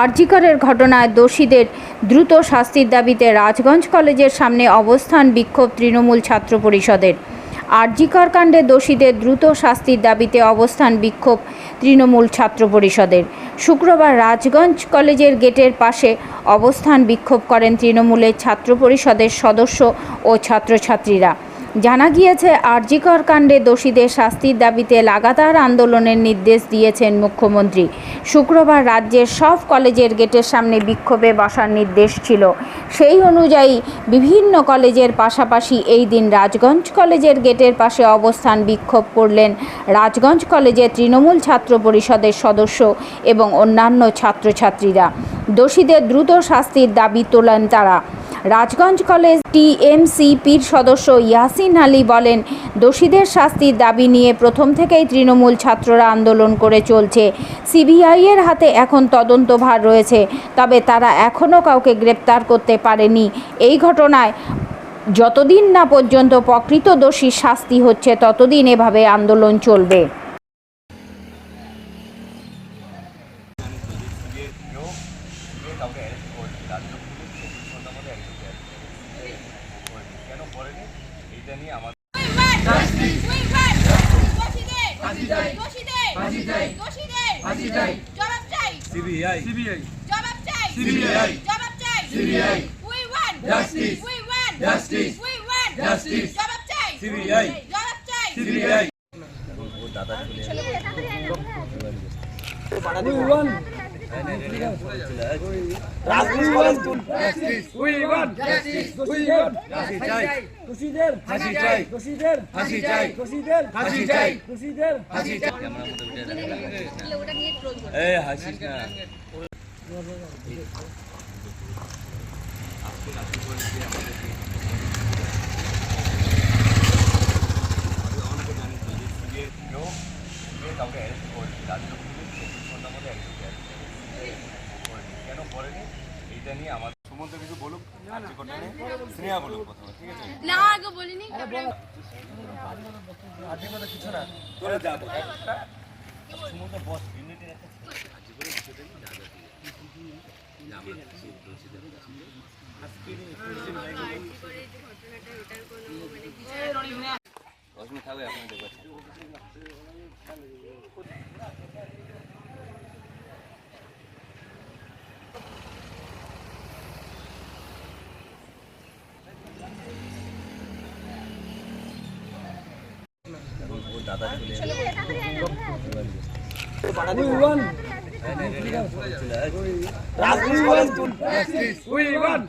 আরজিকরের ঘটনায় দোষীদের দ্রুত শাস্তির দাবিতে রাজগঞ্জ কলেজের সামনে অবস্থান বিক্ষোভ তৃণমূল ছাত্র পরিষদের। আরজিকর কাণ্ডে দোষীদের দ্রুত শাস্তির দাবিতে অবস্থান বিক্ষোভ তৃণমূল ছাত্র পরিষদের। শুক্রবার রাজগঞ্জ কলেজের গেটের পাশে অবস্থান বিক্ষোভ করেন তৃণমূলের ছাত্র পরিষদের সদস্য ও ছাত্রছাত্রীরা। জানা গিয়েছে, আরজিকর কাণ্ডে দোষীদের শাস্তির দাবিতে লাগাতার আন্দোলনের নির্দেশ দিয়েছেন মুখ্যমন্ত্রী। শুক্রবার রাজ্যের সব কলেজের গেটের সামনে বিক্ষোভে বসার নির্দেশ ছিল। সেই অনুযায়ী বিভিন্ন কলেজের পাশাপাশি এই দিন রাজগঞ্জ কলেজের গেটের পাশে অবস্থান বিক্ষোভ করলেন রাজগঞ্জ কলেজের তৃণমূল ছাত্র পরিষদের সদস্য এবং অন্যান্য ছাত্রছাত্রীরা। দোষীদের দ্রুত শাস্তির দাবি তোলেন তারা। রাজগঞ্জ কলেজ টিএমসিপির সদস্য ইয়াসিন আলী বলেন, দোষীদের শাস্তির দাবি নিয়ে প্রথম থেকেই তৃণমূল ছাত্ররা আন্দোলন করে চলছে। সিবিআইয়ের হাতে এখন তদন্তভার রয়েছে, তবে তারা এখনও কাউকে গ্রেপ্তার করতে পারেনি। এই ঘটনায় যতদিন না পর্যন্ত প্রকৃত দোষীর শাস্তি হচ্ছে, ততদিন এভাবে আন্দোলন চলবে। কাউকে অ্যারেস্ট করেনি রাজ্য পুলিশ কেন করেনি এইটা নিয়ে আমাদের জবাব চাই সিবিআই সিবিআই জবাব চাই CBI জবাব চাই CBI we want Justice. We want Justice. We want Justice. জবাব চাই CBI জবাব চাই সিবিআই ওর দাদা চলে উই ওয়ান কাউকে অ্যারেস্ট চব্বিশ ঘণ্টার মধ্যে অ্যারেস্ট করেনি কেন করেনি এইটা নিয়ে আমাদের সুমন্ত কিছু বলুক স্নেহা বলুক প্রথমে ঠিক আছে? না আগে বলিনি। তোরা যাব একটা সুমন্ত বস ইউনিটের একটা রশ্মি থাকবে এখন দেখতে দাদা চলে উই ওয়ান